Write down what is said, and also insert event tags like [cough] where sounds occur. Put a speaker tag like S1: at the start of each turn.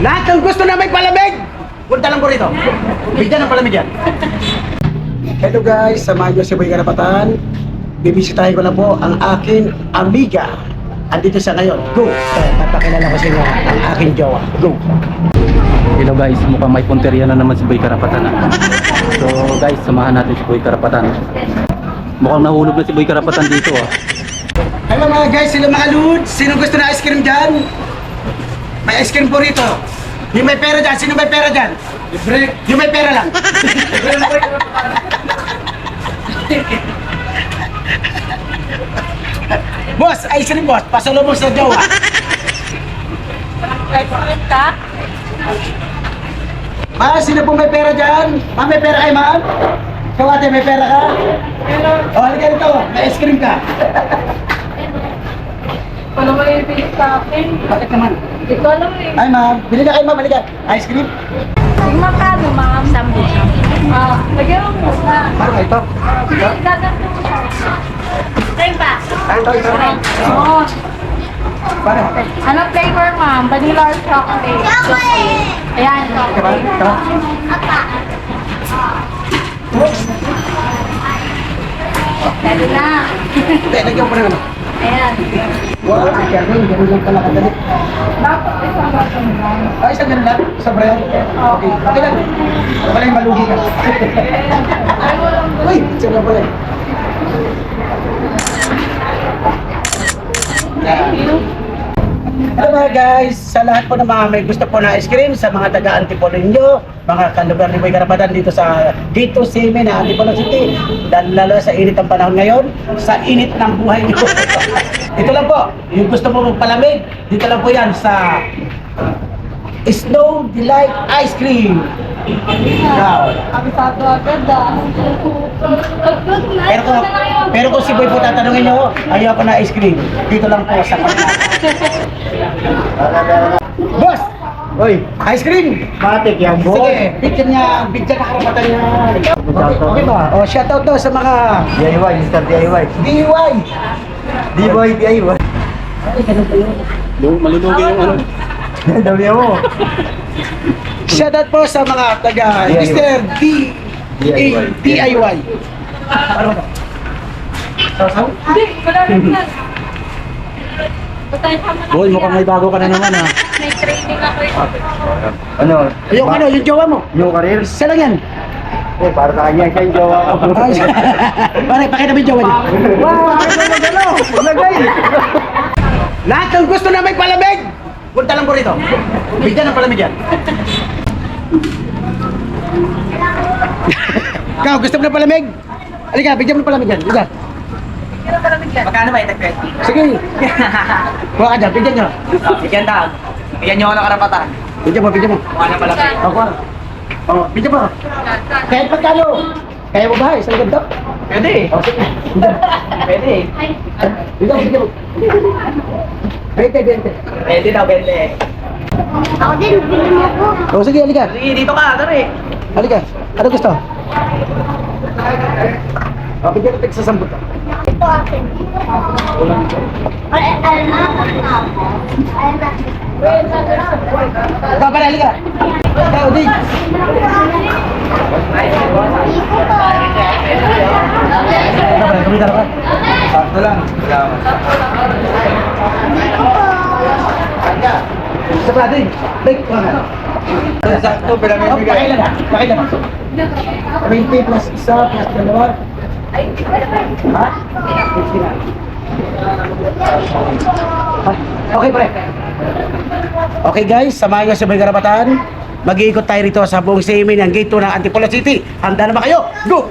S1: Lahat ng gusto na may palamig, punta lang po rito. Bigyan ng palamig yan. Hello guys, samahan niyo si Boy Karapatan. Bibisitahin ko na po ang aking amiga. Andito siya ngayon. Go! Papakilala ko sa inyo ang aking jowa. Go!
S2: Hello guys, mukhang may punteriya na naman si Boy Karapatan. ah. So guys, samahan natin si Boy Karapatan. Mukhang nahulog na si Boy Karapatan dito ah.
S1: Hello mga guys, sila mga lods. Sino gusto na ice cream dyan? May ice cream po rito. Yung may pera dyan, sino may pera dyan? Libre. Yung may pera lang. boss, ice cream boss. Pasalubong sa jowa. Ma, sino po may pera dyan? Ma, may pera kayo, ma'am? Ikaw ate, may pera ka? O, halika rito. May ice cream ka.
S3: Wala mo yung pilit sa akin.
S1: Bakit naman?
S3: Ito alam eh.
S1: Ay, ma'am. Bili na kayo, ma'am. Halika. Ice cream?
S3: Magkano, ma'am? Sambo. Ah, lagyan mo muna.
S1: Parang ito.
S3: Sige, gaganto mo siya. Try pa.
S1: Ay, ito, ito.
S3: Oo.
S1: Parang.
S3: Anong flavor, ma'am? Vanilla or chocolate? Chocolate. Ayan, chocolate.
S1: Ito.
S3: Dali na.
S1: Hindi, lagyan mo na naman.
S3: Ayan.
S1: Wow, si Kevin. Ganun lang pala kadali.
S3: Dapat isang baso lang.
S1: Ay, isang ganun lang. Sobra yan. Okay. Okay lang. Wala yung malugi ka. Uy, sige na pala.
S3: Thank you.
S1: Hello mga guys, sa lahat po ng mga may gusto po na ice cream, sa mga taga Antipolo ninyo, mga kalugar ni Boy Karapatan dito sa dito Sime na Antipolo City, dahil lalo sa init ng panahon ngayon, sa init ng buhay niyo. [laughs] Ito lang po, yung gusto mo magpalamig, dito lang po yan sa Snow Delight Ice Cream. Wow.
S3: Abisado agad ah.
S1: Pero kung, pero kung si Boy po tatanungin nyo, ayoko na ice cream. Dito lang po sa kanila. Boss! Oy, ice cream!
S4: Matik yan, boy.
S1: Sige, bigyan niya, bigyan na karapatan niya. Okay, okay ba? O, shoutout daw sa mga
S4: DIY, Mr. DIY.
S1: DIY.
S4: D-boy, DIY.
S1: Ay, ganun ba yun?
S2: Malulugi yung ano. [laughs]
S4: Dami mo.
S1: Shoutout po sa mga taga
S4: DIY.
S1: Mr. D...
S4: DIY.
S1: DIY. Ano ba? Sasaw?
S3: Hindi, wala rin [laughs] yan.
S2: Boy,
S3: siya.
S2: mukhang may bago ka na naman ah.
S3: May training ako eh.
S4: Ano?
S1: Yung ano, yung jowa mo?
S4: Yung career?
S1: Isa lang yan.
S4: Eh, para sa kanya, siya yung jowa ko. [laughs]
S1: Pare, pakita mo yung jowa niya.
S4: Wow, ano ba gano? Lagay!
S1: Lahat ng gusto na may palamig, punta lang po rito. Bigyan ng palamig yan. [laughs] [laughs] Ikaw, gusto mo ng palamig? Halika, bigyan mo ng palamig yan. Bigyan.
S5: Magkano ba yung tag
S1: Sige. [laughs] Kuha ka dyan, bigyan nyo.
S5: Bigyan tag. Bigyan nyo ako ng karapatan.
S1: Bigyan mo, bigyan mo.
S5: Kung ano pala.
S1: O, kuha. O, bigyan mo. Kahit pagkano. Kaya mo ba? Isang ganito?
S5: Pwede eh.
S1: O, sige. Bigyan.
S5: Pwede eh.
S1: Bigyan mo, bigyan mo. Bente, bente.
S5: Pwede daw, pwede eh.
S3: Ako din, bilhin mo ko.
S1: O, sige, halika.
S5: Sige, dito ka, tara eh.
S1: Halika. Ano gusto? O, bigyan mo sa sambot.
S3: Ito akin. Ay, ay, ay,
S1: Ikaw pala, halika. Ikaw, di. Ikaw pala, kumita ka.
S4: Sakto lang.
S1: Isa pa, di. Di, kuha nga.
S4: Sakto,
S1: Oh, pakailan na. Pakailan na. 20 plus isa plus dalawa. Ha? 50 na. Ah, Okay, pre. Okay guys, samahan nyo sa may karapatan. Mag-iikot tayo rito sa buong CMA ng gate 2 ng Antipolo City. Handa na ba kayo? Go!